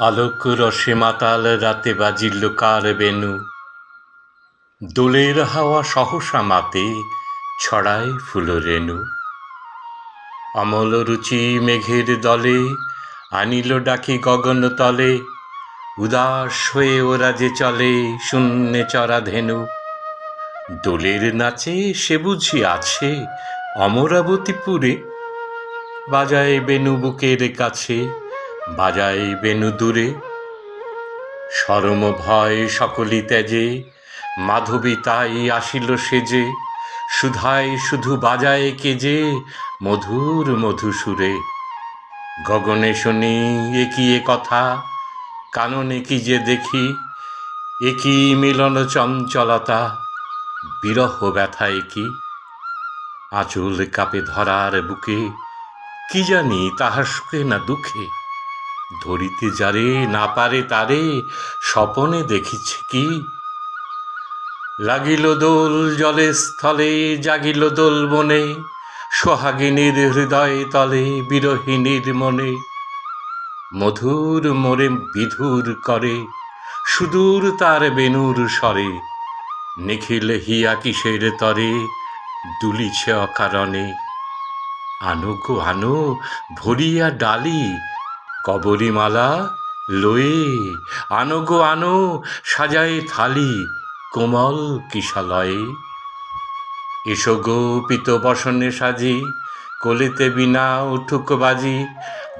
আলোক রসে মাতাল রাতে বাজিল কার বেনু। দোলের হাওয়া সহসা মাতে ছড়ায় ফুল রেণু অমল রুচি মেঘের দলে আনিল ডাকি গগন তলে। উদাস হয়ে ওরা যে চলে শূন্যে চড়া ধেনু। দোলের নাচে সে বুঝি আছে অমরাবতীপুরে। বাজায় বেনু বুকের কাছে। বাজায় বেনু দূরে। সরম ভয় সকলি ত্যাজে, মাধবী তাই আসিল সেজে। সুধায় শুধু বাজায় কেজে, মধুর মধুসুরে। গগনে শুনি একিয়ে কথা, কাননে কি যে দেখি একই মিলন চঞ্চলতা, বিরহ ব্যথা একই আঁচল কাপে ধরার বুকে, কি জানি তাহার সুখে না দুঃখে। ধরিতে যারে না পারে তারে, স্বপনে দেখিছে কি? লাগিল দোল জলে স্থলে, জাগিল দোল বনে, সোহাগিনীর হৃদয় তলে বিরহিনীর মনে। মধুর মোরে বিধুর করে, সুদূর তার বেনুর স্বরে। নিখিল হিয়া কিসের তরে, দুলিছে অকারণে। আনো আনো, ভরিয়া ডালি কবরীমালা লয়ে, আনো গো আনো, সাজায় থালি কোমল কিশালয়ে। এসো গো পিত বসনে সাজি, কোলেতে বিনা উঠুক বাজি,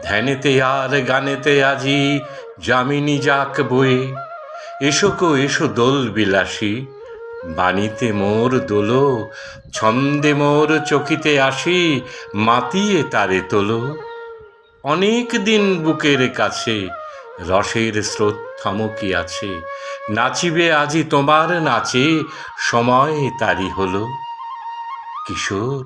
ধ্যানেতে আর গানেতে আজি যামিনী যাক বয়ে। এসো গো, এসো দোল বিলাসী, বাণীতে মোর দোলো, ছন্দে মোর চকিতে আসি, মাতিয়ে তারে তোলো। অনেক দিন বুকের কাছে রসের স্রোত থমকি আছে। নাচিবে আজি তোমার নাচে, সময় তারি হলো। কিশোর,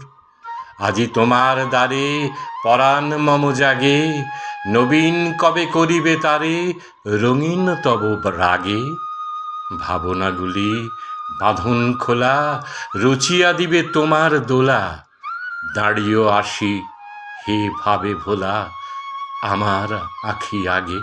আজি তোমার দ্বারে পরাণ মম জাগে, নবীন কবে করিবে তারে রঙিন তব রাগে। ভাবনাগুলি বাঁধন খোলা, রুচিয়া দিবে তোমার দোলা। দাঁড়িয়েও আসি হে ভাবে ভোলা। আমার আখি আগে